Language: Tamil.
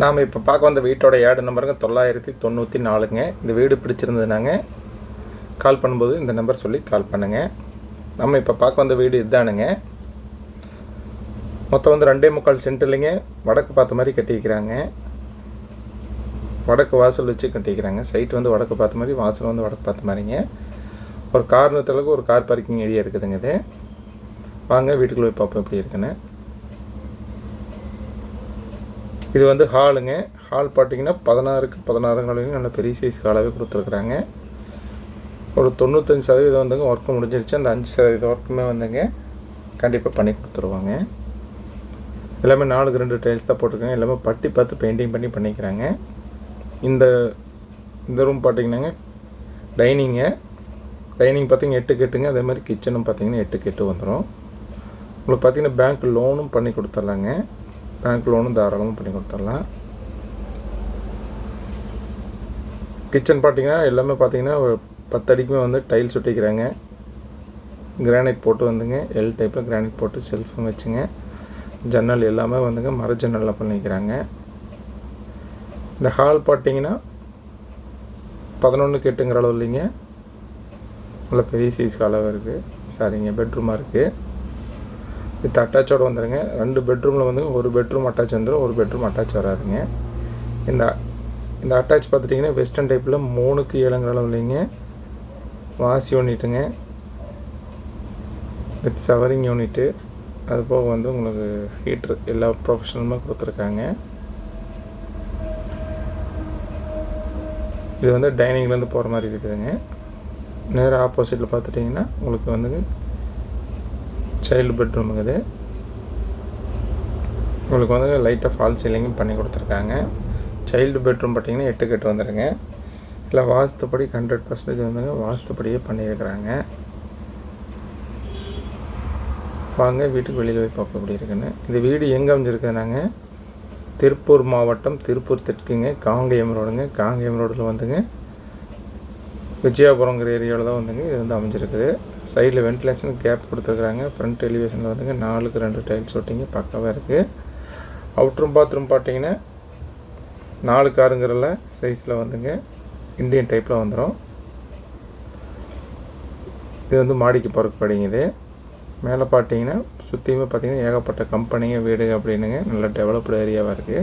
நாம் இப்போ பார்க்க வந்த வீட்டோட ஏடு நம்பருங்க தொள்ளாயிரத்தி தொண்ணூற்றி நாலுங்க. இந்த வீடு பிடிச்சிருந்ததுனாங்க. கால் பண்ணும்போது இந்த நம்பர் சொல்லி கால் பண்ணுங்கள் நம்ம இப்போ பார்க்க வந்த வீடு இதுதானுங்க மொத்தம் வந்து ரெண்டே முக்கால் சென்ட்லிங்க வடக்கு பார்த்த மாதிரி கட்டிக்கிறாங்க. வடக்கு வாசல் வச்சு கட்டிக்கிறாங்க. சைட் வந்து வடக்கு பார்த்த மாதிரி வாசல் வந்து வடக்கு பார்த்த மாதிரிங்க. ஒரு கார் ஒரு கார் பார்க்கிங் ஏரியா இருக்குதுங்க இது. வாங்க வீட்டுக்குள்ளே போய் பார்ப்போம் எப்படி இருக்குன்னு. இது வந்து ஹாலுங்க. ஹால் பார்த்தீங்கன்னா பதினாறுக்கு பதினாறுங்களுக்கு நல்ல பெரிய சைஸ் ஹாலாகவே கொடுத்துருக்குறாங்க. ஒரு தொண்ணூத்தஞ்சு சதவீதம் வந்துங்க ஒர்க்கு முடிஞ்சிருச்சு. அந்த அஞ்சு சதவீத ஒர்க்குமே வந்துங்க கண்டிப்பாக பண்ணி கொடுத்துருவாங்க. எல்லாமே நாலுக்கு ரெண்டு டைல்ஸ் தான் போட்டிருக்காங்க. எல்லாமே பட்டி பார்த்து பெயிண்டிங் பண்ணி பண்ணிக்கிறாங்க. இந்த இந்த ரூம் பார்த்தீங்கன்னாங்க டைனிங்கு டைனிங் பார்த்தீங்கன்னா எட்டு கெட்டுங்க அதே மாதிரி கிச்சனும் பார்த்தீங்கன்னா எட்டு கெட்டு வந்துடும் உங்களுக்கு பார்த்தீங்கன்னா பேங்க் லோனும் பண்ணி கொடுத்துட்லாங்க பேங்க் லோனும் தாராளமாக பண்ணி கொடுத்துடலாம். கிச்சன் பார்த்தீங்கன்னா எல்லாமே பார்த்தீங்கன்னா ஒரு பத்தடிக்குமே வந்து டைல்ஸ் ஒட்டிக்கிறாங்க. கிரானைட் போட்டு வந்துங்க. எல் டைப்பில் கிரானைட் போட்டு செல்ஃபும் வச்சுங்க. ஜன்னல் எல்லாமே வந்துங்க மர ஜன்னலில் பண்ணிக்கிறாங்க இந்த ஹால் பார்த்தீங்கன்னா பதினொன்று எட்டுங்கிற அளவு இல்லைங்க. நல்ல பெரிய சைஸ் ஹாலாக இருக்குது சாரிங்க பெட்ரூமாக இருக்குது வித் அட்டாச்சோடு வந்துடுங்க ரெண்டு பெட்ரூமில் வந்து ஒரு பெட்ரூம் அட்டாச் வந்துடும் ஒரு பெட்ரூம் அட்டாச் வராதுங்க. இந்த இந்த அட்டாச் பார்த்துட்டிங்கன்னா வெஸ்டர்ன் டைப்பில் மூணுக்கு ஏழுங்கிற அளவு இல்லைங்க. வாசி யூனிட்டுங்க. With showering unit. அது போக வந்து உங்களுக்கு ஹீட்ரு எல்லா ப்ரொஃபஷனலுமே கொடுத்துருக்காங்க. இது வந்து டைனிங்லேருந்து போகிற மாதிரி இருக்குதுங்க. நேராக ஆப்போசிட்டில் பார்த்துட்டிங்கன்னா உங்களுக்கு வந்துங்க சைல்டு பெட்ரூமுங்க இது உங்களுக்கு வந்து லைட்டாக ஃபால் சீலிங்கும் பண்ணி கொடுத்துருக்காங்க. சைல்டு பெட்ரூம் பார்த்தீங்கன்னா எட்டு கட்டு வந்துடுங்க இல்லை வாஸ்துப்படி ஹண்ட்ரட் பர்சன்டேஜ் வந்துங்க வாஸ்துப்படியே பண்ணியிருக்கிறாங்க வாங்க வீட்டுக்கு வெளியில் போய் பார்க்க எப்படி இருக்குன்னு. இந்த வீடு எங்கே அமைஞ்சிருக்குதுனாங்க திருப்பூர் மாவட்டம் திருப்பூர் தெற்குங்க. காங்கேயம் ரோடுங்க. காங்கேயம் ரோடில் வந்துங்க. விஜயாபுரங்கிற ஏரியாவில் தான் வந்துங்க இது வந்து அமைஞ்சிருக்குது. சைடில் வென்டிலேஷன் கேப் கொடுத்துருக்குறாங்க. ஃப்ரண்ட் எலிவேஷனில் வந்துங்க நாலுக்கு ரெண்டு டைல்ஸ் ஒட்டிங்க பக்காவாக இருக்குது அவுட்ரூம் பாத்ரூம் பார்த்தீங்கன்னா நாலு காருங்கிறல சைஸில் வந்துங்க இந்தியன் டைப்பில் வந்துடும் இது வந்து மாடிக்கு போகிறக்கு படிங்குது. மேலே பார்த்தீங்கன்னா சுற்றியுமே பார்த்தீங்கன்னா ஏகப்பட்ட கம்பெனிங்க வீடு அப்படின்னுங்க நல்ல டெவலப்டு ஏரியாவாக இருக்குது